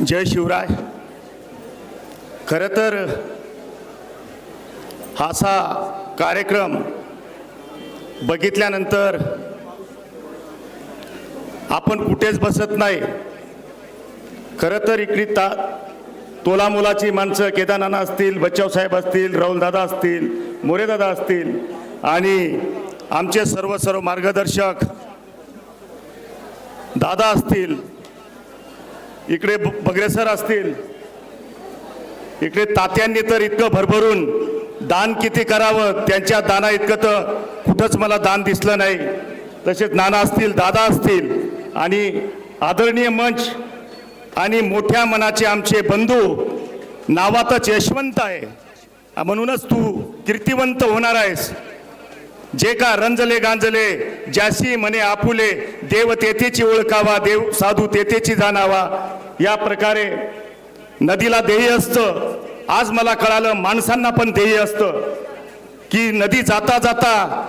जय शिवराय. खरं तर हा असा कार्यक्रम बघितल्यानंतर आपण कुठेच बसत नाही. खरं तर इकडे ता तोलामोलाची माणसं केदारनाना असतील बच्चावसाहेब असतील राहुलदादा असतील मोरेदादा असतील आणि आमचे सर्व सर्व मार्गदर्शक दादा असतील इकडे ब- बगरे सर असतील. इकडे तात्यांनी तर इतकं भरभरून दान किती करावं त्यांच्या दाना इतकं तर कुठंच मला दान दिसलं नाही. तसेच नाना असतील दादा असतील आणि आदरणीय मंच आणि मोठ्या मनाचे आमचे बंधू नावातच यशवंत आहे. म्हणूनच तू कीर्तिवंत होणार आहेस. जे का रंजले गांजले ज्यासी म्हणे आपुले देव तेथेची ओळखावा देव साधू तेथेची जाणावा या प्रकारे नदीला ध्येय असतं. आज मला कळालं माणसांना पण ध्येय असतं. की नदी जाता जाता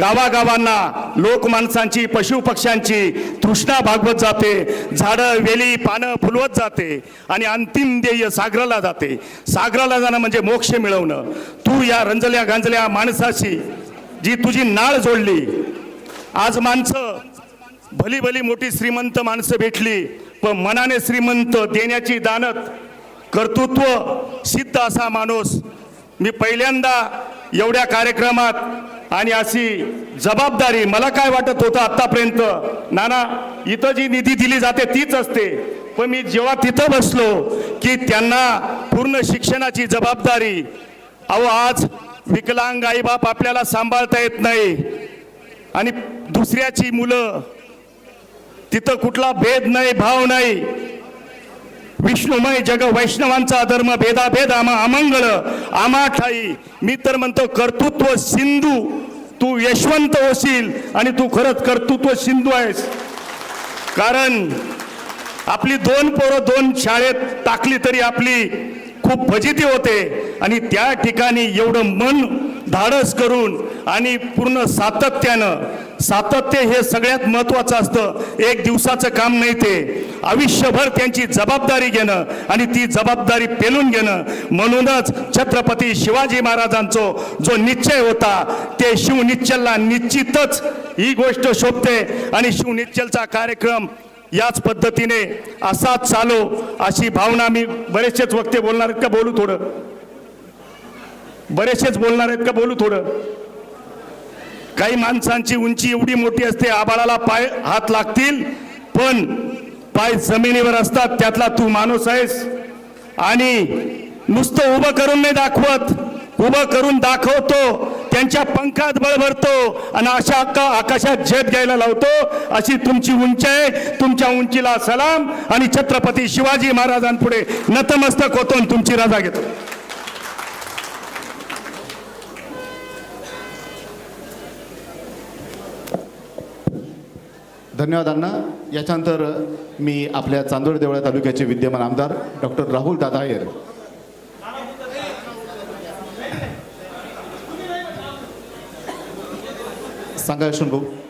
गावागावांना लोक माणसांची पशुपक्ष्यांची तृष्णा भागवत जाते. झाडं वेली पानं फुलवत जाते. आणि अंतिम ध्येय सागराला जाते. सागराला जाणं म्हणजे मोक्ष मिळवणं. तू या रंजल्या गांजल्या माणसाशी जी तुझी नाळ जोडली. आज माणसं भली भली मोठी श्रीमंत माणसं भेटली. पण मनाने श्रीमंत देण्याची दानत कर्तृत्व सिद्ध असा माणूस. मी पहिल्यांदा एवढ्या कार्यक्रमात आणि अशी जबाबदारी मला काय वाटत होतं आत्तापर्यंत? नाना इथं जी निधी दिली जाते तीच असते. पण मी जेव्हा तिथं बसलो की त्यांना पूर्ण शिक्षणाची जबाबदारी अहो आज विकलांग आईबाप आपल्याला सांभाळता येत नाही. आणि दुसऱ्याची मुलं तिथं कुठला भेद नाही भाव नाही. विष्णुमय जग वैष्णवांचा धर्म भेदाभेद आमा अमंगळ आमा ठाई. मी तर म्हणतो कर्तृत्व सिंधू. तू यशवंत होशील आणि तू खरंच कर्तृत्व सिंधू आहेस. कारण आपली दोन पोरं दोन शाळेत टाकली तरी आपली खूप फजिती होते. आणि त्या ठिकाणी एवढं मन धाडस करून आणि पूर्ण सातत्यानं सातत्य हे सगळ्यात महत्वाचं असतं. एक दिवसाचं काम नाही ते. आयुष्यभर त्यांची जबाबदारी घेणं आणि ती जबाबदारी पेलून घेणं. म्हणूनच छत्रपती शिवाजी महाराजांचो जो निश्चय होता ते शिवनिश्चलला निश्चितच ही गोष्ट शोभते आणि शिवनिश्चलचा कार्यक्रम याच पद्धतीने असाच चालू अशी भावना मी बरेचसेच वक्ते बोलणार आहेत का? बोलू थोडं. बरेचसेच बोलणार आहेत का? बोलू थोडं. काही माणसांची उंची एवढी मोठी असते आबाळाला पाय हात लागतील पण पाय जमिनीवर असतात त्यातला तू माणूस आहेस. आणि नुसतं उभं करून नाही दाखवत उभं करून दाखवतो त्यांच्या पंखात बळ भरतो आणि अशा अक्का आकाशात झेप घ्यायला लावतो अशी तुमची उंची आहे तुमच्या उंचीला सलाम आणि छत्रपती शिवाजी महाराजांपुढे नतमस्तक होतो आणि तुमची रजा घेतो. धन्यवाद अण्णा याच्यानंतर मी आपल्या चांदोड देवळा तालुक्याचे विद्यमान आमदार डॉक्टर राहुल दादायर सांगा यशवंत भाऊ